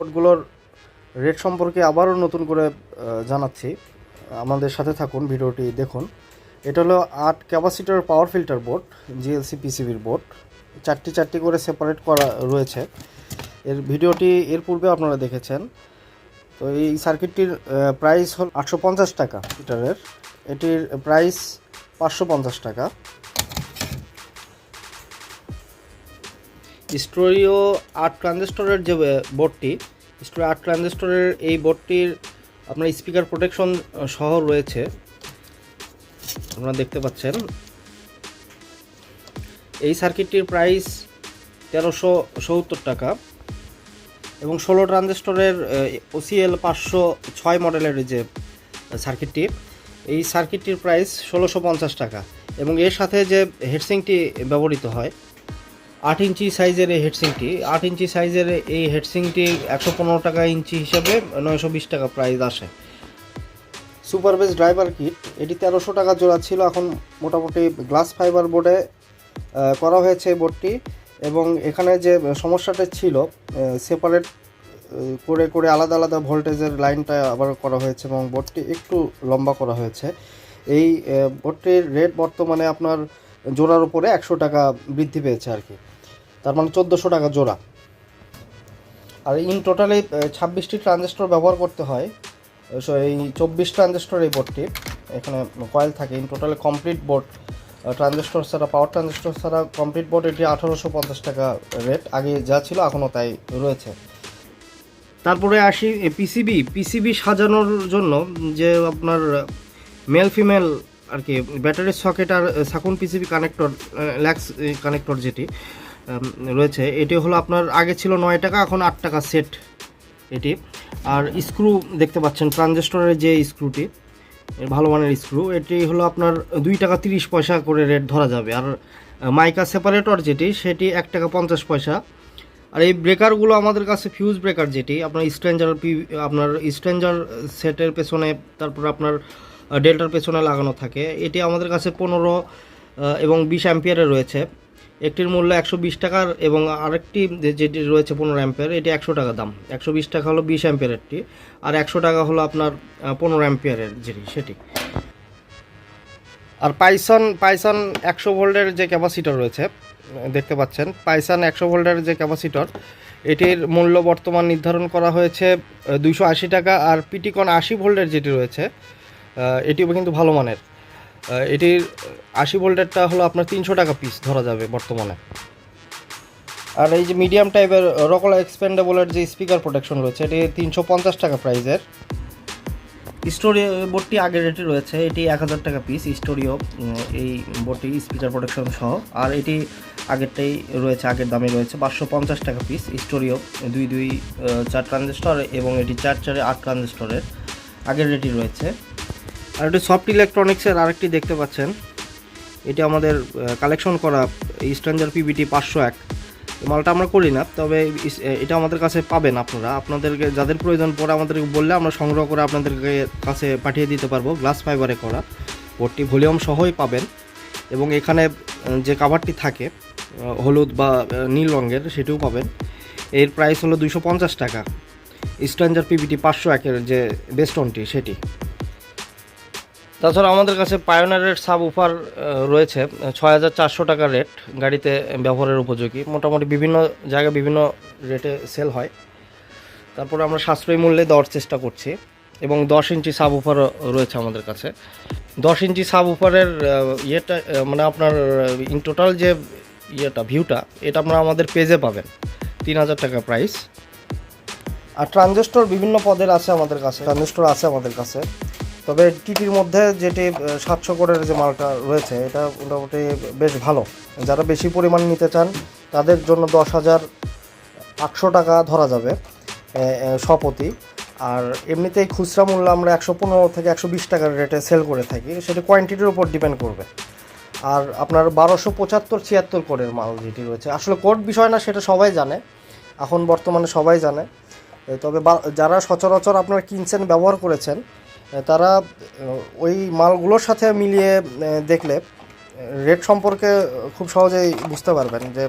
বোর্ডগুলোর rate সম্পর্কে আবারও নতুন করে জানাচ্ছি। আমাদের সাথে থাকুন, ভিডিওটি দেখুন। এটা হলো আট capacitor power filter board GLC পিসিবির board. চারটি চারটি করে সেপারেট করা রয়েছে। এর ভিডিওটি এর পূর্বে আপনারা দেখেছেন। তো এই সার্কিটটির প্রাইস হল আটশো পঞ্চাশ টাকা লিটারের এটির প্রাইস পাঁচশো পঞ্চাশ টাকা। স্টোরিও আট ট্রানজিস্টরের যে বোর্ডটি স্টোরি আট ট্রানজিস্টরের এই বোর্ডটির আপনার স্পিকার প্রোটেকশন সহ রয়েছে। আপনারা দেখতে পাচ্ছেন। এই সার্কিটটির প্রাইস তেরোশো সত্তর টাকা এবং ষোলো ট্রানজিস্টরের ওসিএল পাঁচশো ছয় মডেলের যে সার্কিটটি, এই সার্কিটটির প্রাইস ষোলোশো পঞ্চাশ টাকা এবং এর সাথে যে হেডসিংটি ব্যবহৃত হয় আট ইঞ্চি সাইজের এই হেডসিংটি, আট ইঞ্চি সাইজের এই হেডসিংটি একশো পনেরো টাকা ইঞ্চি হিসাবে নয়শো বিশ টাকা প্রাইস আসে। সুপার বেস ড্রাইভার কিট, এটি তেরোশো টাকা জোড়া ছিল, এখন মোটামুটি গ্লাস ফাইবার বোর্ডে করা হয়েছে এই বোর্ডটি এবং এখানে যে সমস্যাটা ছিল সেপারেট করে করে আলাদা আলাদা ভোল্টেজের লাইনটা আবার করা হয়েছে এবং বোর্ডটি একটু লম্বা করা হয়েছে। এই বোর্ডটির রেট বর্তমানে আপনার জোড়ার উপরে একশো টাকা বৃদ্ধি পেয়েছে আর কি। তার মানে চোদ্দোশো টাকা জোড়া। আর ইন টোটালি ছাব্বিশটি ট্রানজিস্টর ব্যবহার করতে হয়। সো এই চব্বিশ ট্রানজিস্টর এই বোর্ডটি এখানে কয়েল থাকে। In totally complete board transistor ছাড়া পাওয়ার ট্রানজিস্টর ছাড়া কমপ্লিট বোর্ড এটি আঠারোশো পঞ্চাশ টাকা রেট আগে যা ছিল এখনও তাই রয়েছে। তারপরে আসি পিসিবি পিসিবি সাজানোর জন্য যে আপনার মেল ফিমেল আর কি ব্যাটারির সকেট আর সাকুন পিসিবি কানেক্টর ল্যাক্স কানেক্টর যেটি রয়েছে। এটি হলো আপনার, আগে ছিল নয় টাকা, এখন আট টাকা সেট এটি। আর স্ক্রু দেখতে পাচ্ছেন, ট্রানজেস্টরের যে স্ক্রুটি, ভালো মানের স্ক্রু, এটি হলো আপনার দুই টাকা তিরিশ পয়সা করে রেট ধরা যাবে। আর মাইকা সেপারেটর যেটি, সেটি এক টাকা পঞ্চাশ পয়সা। আর এই ব্রেকারগুলো আমাদের কাছে ফিউজ ব্রেকার যেটি, আপনার স্ট্রেঞ্জার পি, আপনার স্ট্রেঞ্জার সেটের পেছনে, তারপর আপনার ডেল্টার পেছনে লাগানো থাকে। এটি আমাদের কাছে পনেরো এবং বিশ অ্যাম্পিয়ারে রয়েছে। একটির মূল্য একশো বিশ টাকার এবং আরেকটি যেটি রয়েছে পনেরো অ্যাম্পিয়ার এটি একশো টাকা দাম। একশো বিশ টাকা হলো বিশ অ্যাম্পিয়ারেরটি আর একশো টাকা হলো আপনার পনেরো অ্যাম্পিয়ারের যেটি, সেটি। আর পাইসন পাইসন একশো ভোল্টের যে ক্যাপাসিটর রয়েছে দেখতে পাচ্ছেন, পাইসন একশো ভোল্টের যে ক্যাপাসিটর, এটির মূল্য বর্তমান নির্ধারণ করা হয়েছে দুইশো আশি টাকা, আর পিটিকন আশি ভোল্টের যেটি রয়েছে এটিও কিন্তু ভালো মানের। এটির আশি ভোল্টেরটা হলো আপনার তিনশো টাকা পিস ধরা যাবে বর্তমানে। আর এই যে মিডিয়াম টাইপের রকলা এক্সপেন্ডেবলের যে স্পিকার প্রোটেকশন রয়েছে, এটি তিনশো পঞ্চাশ টাকা প্রাইজের স্টোরি বোর্ডটি আগের রেটে রয়েছে, এটি এক হাজার টাকা পিস স্টোরিও এই বোর্ডটি স্পিকার প্রোটেকশন সহ। আর এটি আগেরটাই রয়েছে, আগের দামে রয়েছে পাঁচশো পঞ্চাশ টাকা পিস স্টোরিও দুই দুই চার ট্রানজিস্টর এবং এটি চার চারে আট ট্রানজিস্টরের আগের রেটই রয়েছে। আর এটি সফট ইলেকট্রনিক্সের আরেকটি দেখতে পাচ্ছেন। এটি আমাদের কালেকশন করা স্ট্যান্ডার পিবিটি পাঁচশো এক। মালটা আমরা করি না, তবে এটা আমাদের কাছে পাবেন আপনারা। আপনাদেরকে যাদের প্রয়োজন পড়ে আমাদেরকে বললে আমরা সংগ্রহ করে আপনাদেরকে কাছে পাঠিয়ে দিতে পারব গ্লাস ফাইবারে করা। বোর্ডটি ভলিউম সহই পাবেন। এবং এখানে যে কাভারটি থাকে হলুদ বা নীল রঙের, সেটিও পাবেন। এর প্রাইস হলো দুশো টাকা। স্ট্যান্ডার পিবিটি পাঁচশো একের যে বেস্টনটি সেটি। তাছাড়া আমাদের কাছে পায়োনারের সাব উফার রয়েছে ছয় হাজার চারশো টাকা রেট গাড়িতে ব্যবহারের উপযোগী। মোটামুটি বিভিন্ন জায়গায় বিভিন্ন রেটে সেল হয়। তারপরে আমরা সাশ্রয়ী মূল্যে দেওয়ার চেষ্টা করছি এবং দশ ইঞ্চি সাব উফারও রয়েছে আমাদের কাছে। দশ ইঞ্চি সাব উফারের ইয়েটা মানে আপনার ইন টোটাল যে ইয়েটা ভিউটা এটা আপনারা আমাদের পেজে পাবেন। তিন হাজার টাকা প্রাইস আর ট্রানজিস্টর বিভিন্ন পদের আছে আমাদের কাছে। ট্রানজিস্টর আছে আমাদের কাছে। তবে টিটির মধ্যে যেটি সাতশো কোরের যে মালটা রয়েছে, এটা মোটামুটি বেশ ভালো। যারা বেশি পরিমাণ নিতে চান, তাদের জন্য দশ হাজার আটশো টাকা ধরা যাবে শপতি আর এমনিতেই খুচরা মূল্য আমরা একশো পনেরো থেকে একশো বিশ টাকার রেটে সেল করে থাকি, সেটা কোয়ান্টিটির উপর ডিপেন্ড করবে। আর আপনার বারোশো পঁচাত্তর ছিয়াত্তর কোডের মাল যেটি রয়েছে, আসলে কোড বিষয় না, সেটা সবাই জানে, এখন বর্তমানে সবাই জানে। তবে যারা সচরাচর আপনারা কিনছেন, ব্যবহার করেছেন তারা ওই মালগুলোর সাথে মিলিয়ে দেখলে রেট সম্পর্কে খুব সহজেই বুঝতে পারবেন যে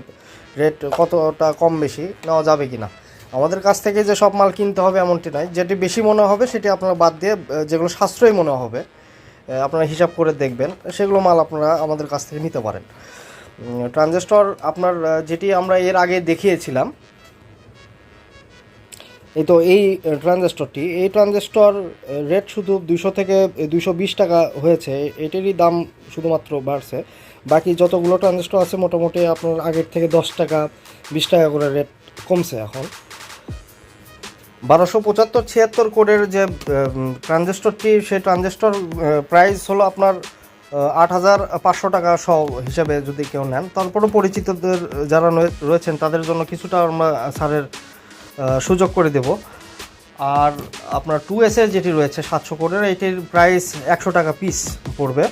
রেট কতটা কম বেশি নেওয়া যাবে কি না আমাদের কাছ থেকে যে সব মাল কিনতে হবে এমনটি নয়, যেটি বেশি মনে হবে সেটি আপনারা বাদ দিয়ে যেগুলো সাশ্রয়ী মনে হবে আপনারা হিসাব করে দেখবেন, সেগুলো মাল আপনারা আমাদের কাছ থেকে নিতে পারেন। ট্রানজিস্টর আপনার যেটি আমরা এর আগে দেখিয়েছিলাম এই তো এই ট্রানজিস্টরটি এই ট্রানজিস্টর রেট শুধু দুশো থেকে দুশো বিশ টাকা হয়েছে, এটারই দাম শুধুমাত্র বাড়ছে। বাকি যতগুলো ট্রানজিস্টর আছে, মোটামুটি আপনার আগের থেকে দশ টাকা, বিশ টাকা করে রেট কমছে এখন। বারোশো পঁচাত্তর ছিয়াত্তর কোডের যে ট্রানজিস্টরটি সেই ট্রানজিস্টর প্রাইস হলো আপনার আট হাজার পাঁচশো টাকা সহ হিসাবে যদি কেউ নেন। তারপরও পরিচিতদের যারা রয়েছেন, তাদের জন্য কিছুটা আমরা স্যারের সুযোগ করে দেব। আর আপনার টু এসের যেটি রয়েছে সাতশো কোডের, এটির প্রাইস একশো টাকা পিস পড়বে।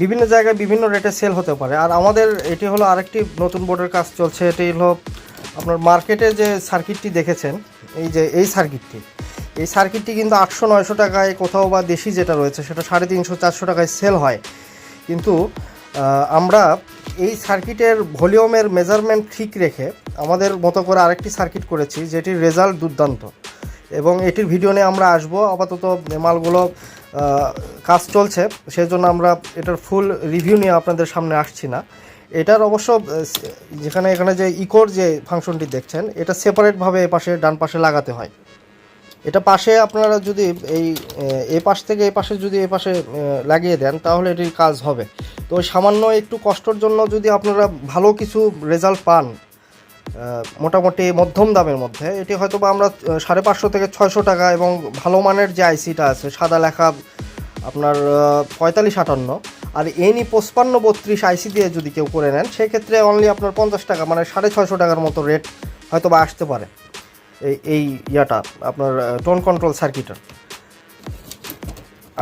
বিভিন্ন জায়গায় বিভিন্ন রেটে সেল হতে পারে। আর আমাদের এটি হলো আরেকটি নতুন বোর্ডের কাজ চলছে, এটি হলো আপনার মার্কেটে যে সার্কিটটি দেখেছেন, এই যে, এই সার্কিটটি এই সার্কিটটি কিন্তু আটশো নয়শো টাকায় কোথাও বা দেশি যেটা রয়েছে, সেটা সাড়ে তিনশো, চারশো টাকায় সেল হয়। কিন্তু আমরা এই সার্কিটের ভলিউমের মেজারমেন্ট ঠিক রেখে আমাদের মতো করে আরেকটি সার্কিট করেছি, যেটির রেজাল্ট দুর্দান্ত। এবং এটির ভিডিও নিয়ে আমরা আসব। আপাতত মালগুলো কাজ চলছে, সেজন্য আমরা এটার ফুল রিভিউ নিয়ে আপনাদের সামনে আসছি না। এটার অবশ্য যেখানে এখানে যে ইকোর যে ফাংশনটি দেখছেন, এটা সেপারেটভাবে এ পাশে, ডান পাশে লাগাতে হয়। এটা পাশে আপনারা যদি এই এ পাশ থেকে এ পাশে যদি এ পাশে লাগিয়ে দেন, তাহলে এটির কাজ হবে। তো সামান্য একটু কষ্টর জন্য যদি আপনারা ভালো কিছু রেজাল্ট পান মোটামুটি মধ্যম দামের মধ্যে। এটি হয়তো বা আমরা সাড়ে পাঁচশো থেকে ছয়শো টাকা এবং ভালো মানের যে আইসিটা আছে, সাদা লেখা আপনার পঁয়তাল্লিশ আটান্ন। আর এনি পঁচপান্ন বত্রিশ আইসি দিয়ে যদি কেউ করে নেন, সেক্ষেত্রে অনলি আপনার পঞ্চাশ টাকা মানে সাড়ে ছয়শো টাকার মতো রেট হয়তো বা আসতে পারে। এই এই ইয়াটা, আপনার টোন কন্ট্রোল সার্কিটের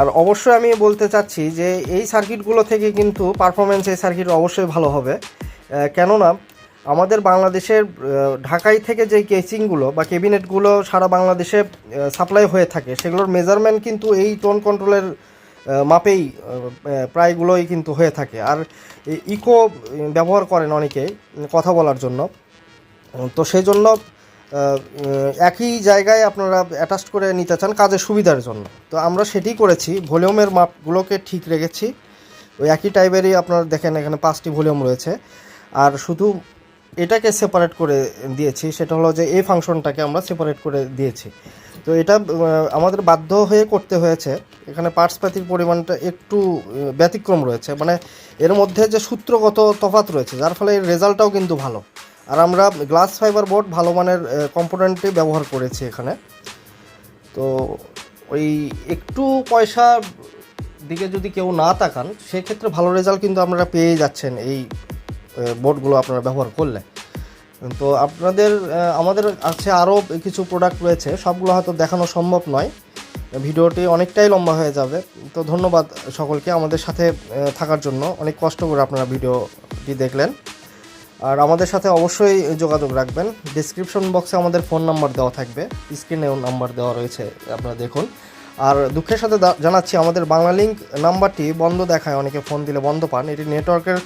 আর অবশ্যই আমি বলতে চাচ্ছি যে, এই সার্কিটগুলো থেকে কিন্তু পারফরমেন্স এই সার্কিট অবশ্যই ভালো হবে। কেননা আমাদের বাংলাদেশের ঢাকাই থেকে যে কেচিংগুলো বা ক্যাবিনেটগুলো সারা বাংলাদেশে সাপ্লাই হয়ে থাকে, সেগুলোর মেজারমেন্ট কিন্তু এই টোন কন্ট্রোলের মাপেই প্রায়গুলোই কিন্তু হয়ে থাকে। আর ইকো ব্যবহার করেন অনেকেই কথা বলার জন্য। তো সেই জন্য একই জায়গায় আপনারা অ্যাটাচ করে নিতে চান কাজের সুবিধার জন্য। তো আমরা সেটি করেছি, ভলিউমের মাপগুলোকে ঠিক রেখেছি। ওই একই টাইপেরই আপনারা দেখেন, এখানে পাঁচটি ভলিউম রয়েছে। আর শুধু এটাকে সেপারেট করে দিয়েছি, সেটা হলো যে এই ফাংশনটাকে আমরা সেপারেট করে দিয়েছি। তো এটা আমাদের বাধ্য হয়ে করতে হয়েছে। এখানে পার্টসপাতির পরিমাণটা একটু ব্যতিক্রম রয়েছে। মানে এর মধ্যে যে সূত্রগত তফাৎ রয়েছে, যার ফলে এর রেজাল্টটাও কিন্তু ভালো। আর আমরা গ্লাস ফাইবার বোর্ড ভালো মানের কম্পোনেন্টই ব্যবহার করেছি এখানে। তো ওই একটু পয়সা দিকে যদি কেউ না তাকান, সেক্ষেত্রে ভালো রেজাল্ট কিন্তু আপনারা পেয়ে যাচ্ছেন এই বোর্ডগুলো আপনারা ব্যবহার করলে তো আপনাদের আমাদের আছে আরও কিছু প্রোডাক্ট রয়েছে, সবগুলো হয়তো দেখানো সম্ভব নয়। ভিডিওটি অনেকটাই লম্বা হয়ে যাবে। তো ধন্যবাদ সকলকে আমাদের সাথে থাকার জন্য। অনেক কষ্ট করে আপনারা ভিডিওটি দেখলেন। আর আমাদের সাথে অবশ্যই যোগাযোগ রাখবেন। ডিসক্রিপশন বক্সে আমাদের ফোন নাম্বার দেওয়া থাকবে। স্ক্রিনেও নাম্বার দেওয়া রয়েছে, আপনারা দেখুন। আর দুঃখের সাথে জানাচ্ছি, আমাদের বাংলা লিঙ্ক নাম্বারটি বন্ধ দেখায়, অনেকে ফোন দিলে বন্ধ পান। এটি নেটওয়ার্কের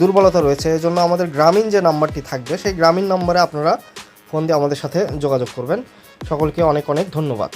দুর্বলতা রয়েছে, এই জন্য আমাদের গ্রামীণ যে নাম্বারটি থাকবে, সেই গ্রামীণ নম্বরে আপনারা ফোন দিয়ে আমাদের সাথে যোগাযোগ করবেন। সকলকে অনেক অনেক ধন্যবাদ।